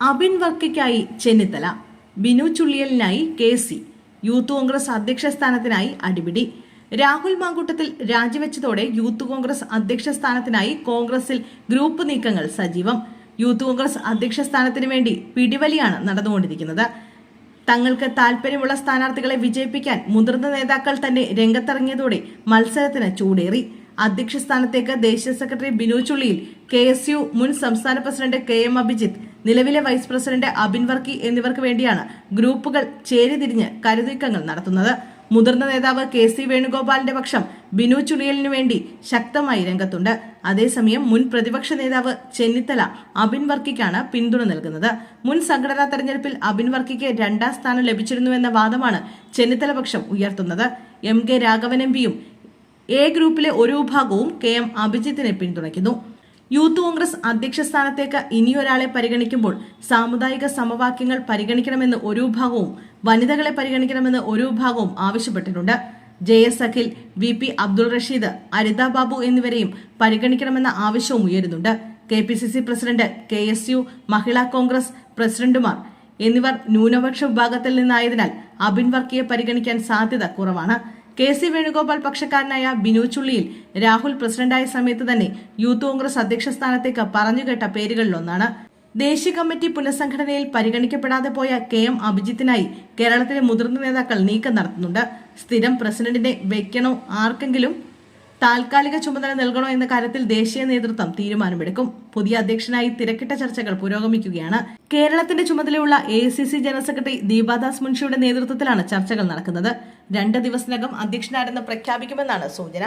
അബിൻ വർക്കയ്ക്കായി ചെന്നിത്തല ബിനു ചുള്ളിയലിനായി K C youth Congress അധ്യക്ഷ സ്ഥാനത്തിനായി അടിപിടി. രാഹുൽ മാങ്കൂട്ടത്തിൽ രാജിവെച്ചതോടെ യൂത്ത് കോൺഗ്രസ് അധ്യക്ഷ സ്ഥാനത്തിനായി കോൺഗ്രസിൽ ഗ്രൂപ്പ് നീക്കങ്ങൾ സജീവം. യൂത്ത് കോൺഗ്രസ് അധ്യക്ഷ സ്ഥാനത്തിന് വേണ്ടി പിടിവലിയാണ് നടന്നുകൊണ്ടിരിക്കുന്നത്. തങ്ങൾക്ക് താൽപര്യമുള്ള സ്ഥാനാർത്ഥികളെ വിജയിപ്പിക്കാൻ മുതിർന്ന നേതാക്കൾ തന്നെ രംഗത്തിറങ്ങിയതോടെ മത്സരത്തിന് ചൂടേറി. അധ്യക്ഷ സ്ഥാനത്തേക്ക് ദേശീയ secretary Binu Chulliyil K S U മുൻ സംസ്ഥാന പ്രസിഡന്റ് കെ എം അഭിജിത്ത് നിലവിലെ വൈസ് പ്രസിഡന്റ് അബിൻ വർക്കി എന്നിവർക്ക് വേണ്ടിയാണ് ഗ്രൂപ്പുകൾ ചേരിതിരിഞ്ഞ് കരുതീക്കങ്ങൾ നടത്തുന്നത്. മുതിർന്ന നേതാവ് കെ സി വേണുഗോപാലിന്റെ പക്ഷം ബിനു ചുളിയലിനു വേണ്ടി ശക്തമായി രംഗത്തുണ്ട്. അതേസമയം മുൻ പ്രതിപക്ഷ നേതാവ് ചെന്നിത്തല അബിൻ വർക്കിക്കാണ് പിന്തുണ നൽകുന്നത്. മുൻ സംഘടനാ തെരഞ്ഞെടുപ്പിൽ അബിൻ വർക്കിക്ക് രണ്ടാം സ്ഥാനം ലഭിച്ചിരുന്നുവെന്ന വാദമാണ് ചെന്നിത്തല പക്ഷം ഉയർത്തുന്നത്. എം കെ രാഘവൻ എം പിയും എ ഗ്രൂപ്പിലെ ഒരു വിഭാഗവും കെ എം അഭിജിത്തിനെ പിന്തുണയ്ക്കുന്നു. യൂത്ത് കോൺഗ്രസ് അധ്യക്ഷ സ്ഥാനത്തേക്ക് ഇനിയൊരാളെ പരിഗണിക്കുമ്പോൾ സാമുദായിക സമവാക്യങ്ങൾ പരിഗണിക്കണമെന്ന് ഒരു വിഭാഗവും വനിതകളെ പരിഗണിക്കണമെന്ന് ഒരു വിഭാഗവും ആവശ്യപ്പെട്ടിട്ടുണ്ട്. J S Akhil V P Abdul Rasheed Aritha Babu എന്നിവരെയും പരിഗണിക്കണമെന്ന ആവശ്യവും ഉയരുന്നുണ്ട്. K P C C president K S U Mahila Congress പ്രസിഡന്റുമാർ എന്നിവർ ന്യൂനപക്ഷ വിഭാഗത്തിൽ നിന്നായതിനാൽ അബിൻ വർക്കിയെ പരിഗണിക്കാൻ സാധ്യത കുറവാണ്. കെ സി വേണുഗോപാൽ പക്ഷക്കാരനായ ബിനു ചുള്ളിയിൽ രാഹുൽ പ്രസിഡന്റായ സമയത്ത് തന്നെ യൂത്ത് കോൺഗ്രസ് അധ്യക്ഷ സ്ഥാനത്തേക്ക് പറഞ്ഞുകേട്ട പേരുകളിലൊന്നാണ്. ദേശീയ കമ്മിറ്റി പുനഃസംഘടനയിൽ പരിഗണിക്കപ്പെടാതെ പോയ കെ എം അഭിജിത്തിനായി കേരളത്തിലെ മുതിർന്ന നേതാക്കൾ നീക്കം നടത്തുന്നുണ്ട്. സ്ഥിരം പ്രസിഡന്റിനെ വെക്കണോ ആർക്കെങ്കിലും താൽക്കാലിക ചുമതല നൽകണോ എന്ന കാര്യത്തിൽ ദേശീയ നേതൃത്വം തീരുമാനമെടുക്കും. പുതിയ അധ്യക്ഷനായി തിരക്കിട്ട ചർച്ചകൾ പുരോഗമിക്കുകയാണ്. കേരളത്തിന്റെ ചുമതലയുള്ള എ ജനറൽ സെക്രട്ടറി ദീപാദാസ് മുൻഷിയുടെ നേതൃത്വത്തിലാണ് ചർച്ചകൾ നടക്കുന്നത്. രണ്ട് ദിവസത്തിനകം അധ്യക്ഷനാരെന്ന് പ്രഖ്യാപിക്കുമെന്നാണ് സൂചന.